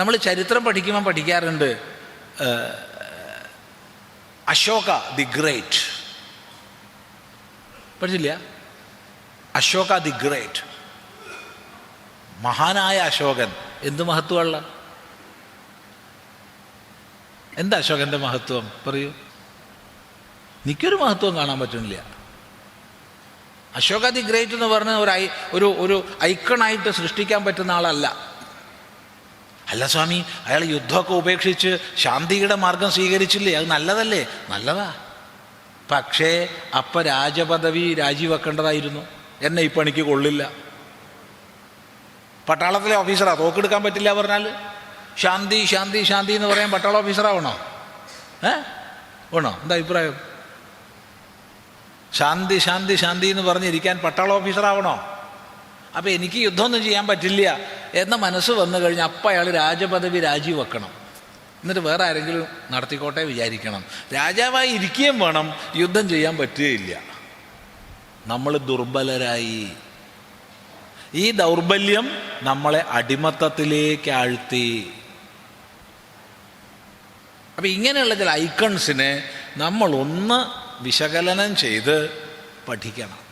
നമ്മൾ ചരിത്രം പഠിക്കുമ്പോൾ പഠിക്കാറുണ്ട് അശോക ദി ഗ്രേറ്റ്. പഠിച്ചില്ല? Ashoka the great. മഹാനായ അശോകൻ. എന്ത് മഹത്വമുള്ള എന്താ അശോകന്റെ മഹത്വം? പറയൂ. എനിക്കൊരു മഹത്വം കാണാൻ പറ്റുന്നില്ല. അശോക ദി ഗ്രേറ്റ് എന്ന് പറഞ്ഞ ഒരു ഒരു ഒരു ഐക്കണായിട്ട് സൃഷ്ടിക്കാൻ പറ്റുന്ന ആളല്ല. അല്ല സ്വാമി അയാൾ യുദ്ധമൊക്കെ ഉപേക്ഷിച്ച് ശാന്തിയുടെ മാർഗം സ്വീകരിച്ചില്ലേ? അത് നല്ലതല്ലേ? നല്ലതാ. പക്ഷേ അപ്പ രാജപദവി രാജിവെക്കേണ്ടതായിരുന്നു. എന്നെ ഈ പണിക്ക് കൊള്ളില്ല. പട്ടാളത്തിലെ ഓഫീസറാ? തോക്കെടുക്കാൻ പറ്റില്ല പറഞ്ഞാൽ? ശാന്തി ശാന്തി ശാന്തി എന്ന് പറയാൻ പട്ടാള ഓഫീസറാവണോ ഏ? വേണോ? എന്താ അഭിപ്രായം? ശാന്തി ശാന്തി ശാന്തി എന്ന് പറഞ്ഞിരിക്കാൻ പട്ടാള ഓഫീസറാവണോ അപ്പം എനിക്ക് യുദ്ധമൊന്നും ചെയ്യാൻ പറ്റില്ല. എന്ന മനസ്സ് വന്നു കഴിഞ്ഞാൽ അപ്പം അയാൾ രാജപദവി രാജിവെക്കണം. എന്നിട്ട് വേറെ ആരെങ്കിലും നടത്തിക്കോട്ടെ വിചാരിക്കണം. രാജാവായി ഇരിക്കുകയും വേണം യുദ്ധം ചെയ്യാൻ പറ്റുകയില്ല. നമ്മൾ ദുർബലരായി. ഈ ദൗർബല്യം നമ്മളെ അടിമത്തത്തിലേക്ക് ആഴ്ത്തി. അപ്പം ഇങ്ങനെയുള്ള ചില ഐക്കൺസിനെ നമ്മളൊന്ന് വിശകലനം ചെയ്ത് പഠിക്കണം.